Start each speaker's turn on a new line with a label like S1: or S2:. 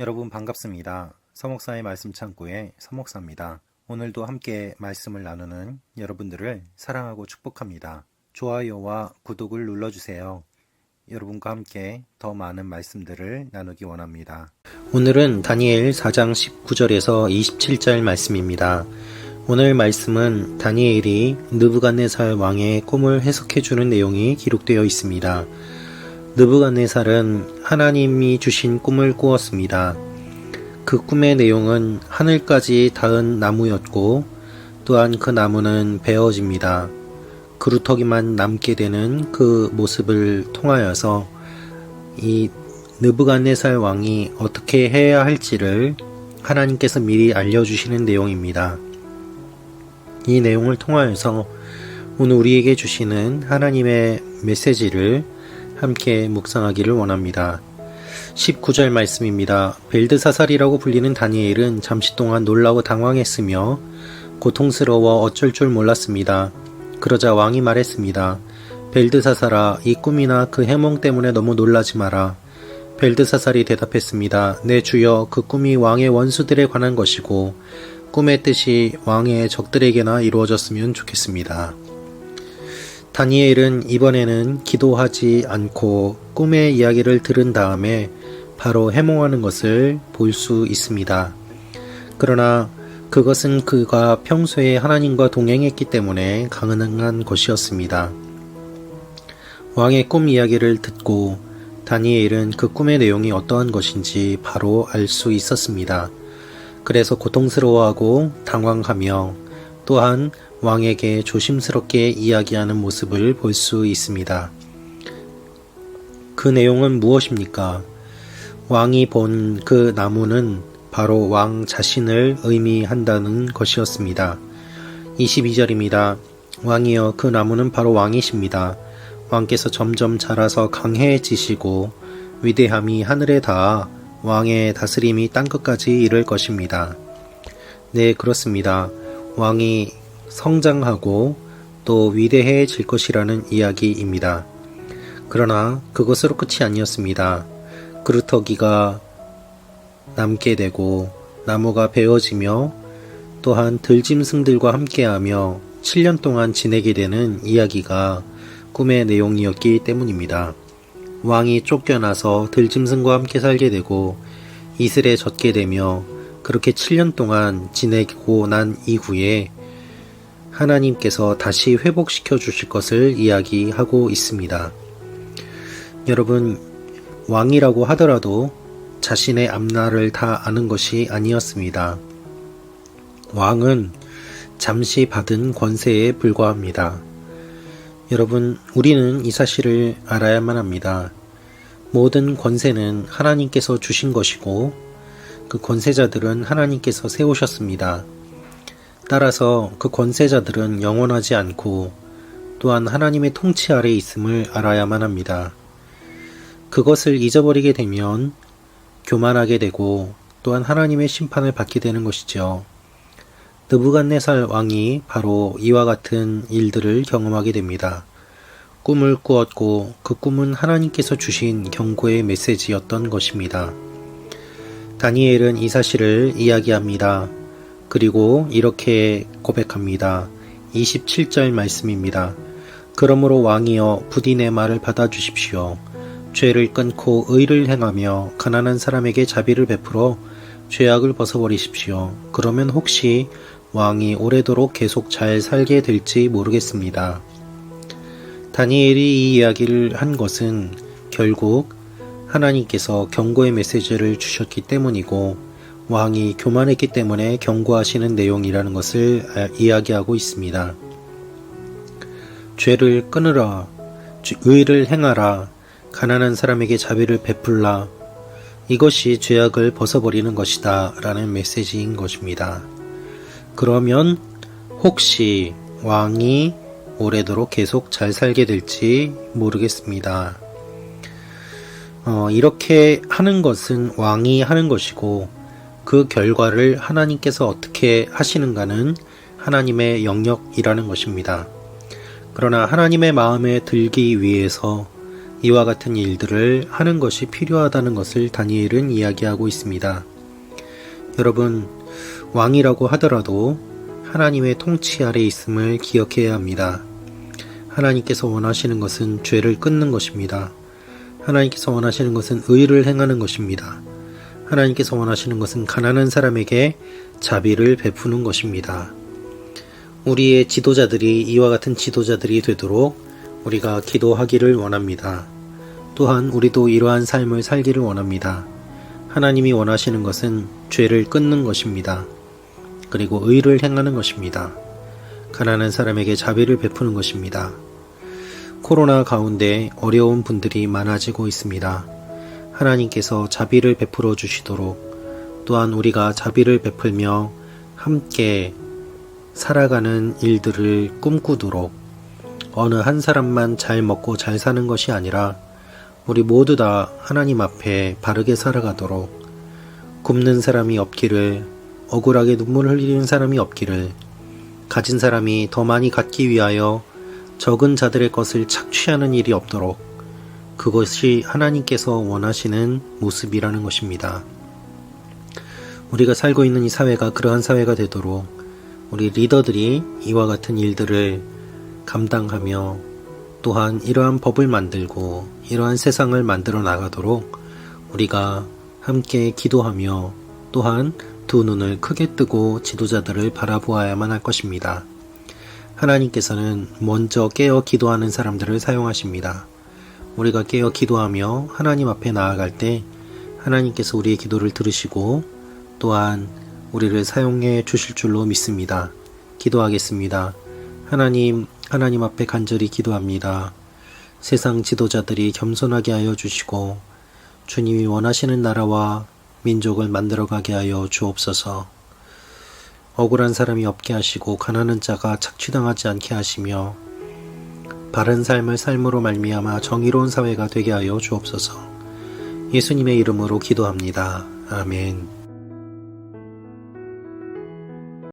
S1: 여러분 반갑습니다. 서목사의 말씀 창고의 서목사입니다. 오늘도 함께 말씀을 나누는 여러분들을 사랑하고 축복합니다. 좋아요와 구독을 눌러주세요. 여러분과 함께 더 많은 말씀들을 나누기 원합니다. 오늘은 다니엘 4장 19절에서 27절 말씀입니다. 오늘 말씀은 다니엘이 느부갓네살 왕의 꿈을 해석해 주는 내용이 기록되어 있습니다. 느부갓네살은 하나님이 주신 꿈을 꾸었습니다. 그 꿈의 내용은 하늘까지 닿은 나무였고 또한 그 나무는 베어집니다. 그루터기만 남게 되는 그 모습을 통하여서 이 느부갓네살 왕이 어떻게 해야 할지를 하나님께서 미리 알려주시는 내용입니다. 이 내용을 통하여서 오늘 우리에게 주시는 하나님의 메시지를 함께 묵상하기를 원합니다. 19절 말씀입니다. 벨드사살이라고 불리는 다니엘은 잠시 동안 놀라고 당황했으며 고통스러워 어쩔 줄 몰랐습니다. 그러자 왕이 말했습니다. 벨드사살아, 이 꿈이나 그 해몽 때문에 너무 놀라지 마라. 벨드사살이 대답했습니다. 내 주여, 그 꿈이 왕의 원수들에 관한 것이고 꿈의 뜻이 왕의 적들에게나 이루어졌으면 좋겠습니다. 다니엘은 이번에는 기도하지 않고 꿈의 이야기를 들은 다음에 바로 해몽하는 것을 볼 수 있습니다. 그러나 그것은 그가 평소에 하나님과 동행했기 때문에 가능한 것이었습니다. 왕의 꿈 이야기를 듣고 다니엘은 그 꿈의 내용이 어떠한 것인지 바로 알 수 있었습니다. 그래서 고통스러워하고 당황하며 또한 왕에게 조심스럽게 이야기하는 모습을 볼 수 있습니다. 그 내용은 무엇입니까? 왕이 본 그 나무는 바로 왕 자신을 의미한다는 것이었습니다. 22절입니다. 왕이여 그 나무는 바로 왕이십니다. 왕께서 점점 자라서 강해지시고 위대함이 하늘에 닿아 왕의 다스림이 땅 끝까지 이를 것입니다. 네, 그렇습니다. 왕이 성장하고 또 위대해질 것이라는 이야기입니다. 그러나 그것으로 끝이 아니었습니다. 그루터기가 남게 되고 나무가 베어지며 또한 들짐승들과 함께하며 7년 동안 지내게 되는 이야기가 꿈의 내용이었기 때문입니다. 왕이 쫓겨나서 들짐승과 함께 살게 되고 이슬에 젖게 되며 그렇게 7년 동안 지내고 난 이후에 하나님께서 다시 회복시켜 주실 것을 이야기하고 있습니다. 여러분, 왕이라고 하더라도 자신의 앞날을 다 아는 것이 아니었습니다. 왕은 잠시 받은 권세에 불과합니다. 여러분, 우리는 이 사실을 알아야만 합니다. 모든 권세는 하나님께서 주신 것이고, 그 권세자들은 하나님께서 세우셨습니다. 따라서 그 권세자들은 영원하지 않고 또한 하나님의 통치 아래 있음을 알아야만 합니다. 그것을 잊어버리게 되면 교만하게 되고 또한 하나님의 심판을 받게 되는 것이죠. 느부갓네살 왕이 바로 이와 같은 일들을 경험하게 됩니다. 꿈을 꾸었고 그 꿈은 하나님께서 주신 경고의 메시지였던 것입니다. 다니엘은 이 사실을 이야기합니다. 그리고 이렇게 고백합니다. 27절 말씀입니다. 그러므로 왕이여 부디 내 말을 받아 주십시오. 죄를 끊고 의를 행하며 가난한 사람에게 자비를 베풀어 죄악을 벗어버리십시오. 그러면 혹시 왕이 오래도록 계속 잘 살게 될지 모르겠습니다. 다니엘이 이 이야기를 한 것은 결국 하나님께서 경고의 메시지를 주셨기 때문이고 왕이 교만했기 때문에 경고하시는 내용이라는 것을 이야기하고 있습니다. 죄를 끊으라, 의를 행하라, 가난한 사람에게 자비를 베풀라. 이것이 죄악을 벗어버리는 것이다. 라는 메시지인 것입니다. 그러면 혹시 왕이 오래도록 계속 잘 살게 될지 모르겠습니다. 어, 이렇게 하는 것은 왕이 하는 것이고 그 결과를 하나님께서 어떻게 하시는가는 하나님의 영역이라는 것입니다. 그러나 하나님의 마음에 들기 위해서 이와 같은 일들을 하는 것이 필요하다는 것을 다니엘은 이야기하고 있습니다. 여러분, 왕이라고 하더라도 하나님의 통치 아래 있음을 기억해야 합니다. 하나님께서 원하시는 것은 죄를 끊는 것입니다. 하나님께서 원하시는 것은 의를 행하는 것입니다. 하나님께서 원하시는 것은 가난한 사람에게 자비를 베푸는 것입니다. 우리의 지도자들이 이와 같은 지도자들이 되도록 우리가 기도하기를 원합니다. 또한 우리도 이러한 삶을 살기를 원합니다. 하나님이 원하시는 것은 죄를 끊는 것입니다. 그리고 의를 행하는 것입니다. 가난한 사람에게 자비를 베푸는 것입니다. 코로나 가운데 어려운 분들이 많아지고 있습니다. 하나님께서 자비를 베풀어 주시도록 또한 우리가 자비를 베풀며 함께 살아가는 일들을 꿈꾸도록 어느 한 사람만 잘 먹고 잘 사는 것이 아니라 우리 모두 다 하나님 앞에 바르게 살아가도록 굶는 사람이 없기를 억울하게 눈물을 흘리는 사람이 없기를 가진 사람이 더 많이 갖기 위하여 적은 자들의 것을 착취하는 일이 없도록 그것이 하나님께서 원하시는 모습이라는 것입니다. 우리가 살고 있는 이 사회가 그러한 사회가 되도록 우리 리더들이 이와 같은 일들을 감당하며 또한 이러한 법을 만들고 이러한 세상을 만들어 나가도록 우리가 함께 기도하며 또한 두 눈을 크게 뜨고 지도자들을 바라보아야만 할 것입니다. 하나님께서는 먼저 깨어 기도하는 사람들을 사용하십니다. 우리가 깨어 기도하며 하나님 앞에 나아갈 때 하나님께서 우리의 기도를 들으시고 또한 우리를 사용해 주실 줄로 믿습니다. 기도하겠습니다. 하나님, 하나님 앞에 간절히 기도합니다. 세상 지도자들이 겸손하게 하여 주시고 주님이 원하시는 나라와 민족을 만들어가게 하여 주옵소서. 억울한 사람이 없게 하시고 가난한 자가 착취당하지 않게 하시며 바른 삶을 삶으로 말미암아 정의로운 사회가 되게 하여 주옵소서. 예수님의 이름으로 기도합니다. 아멘.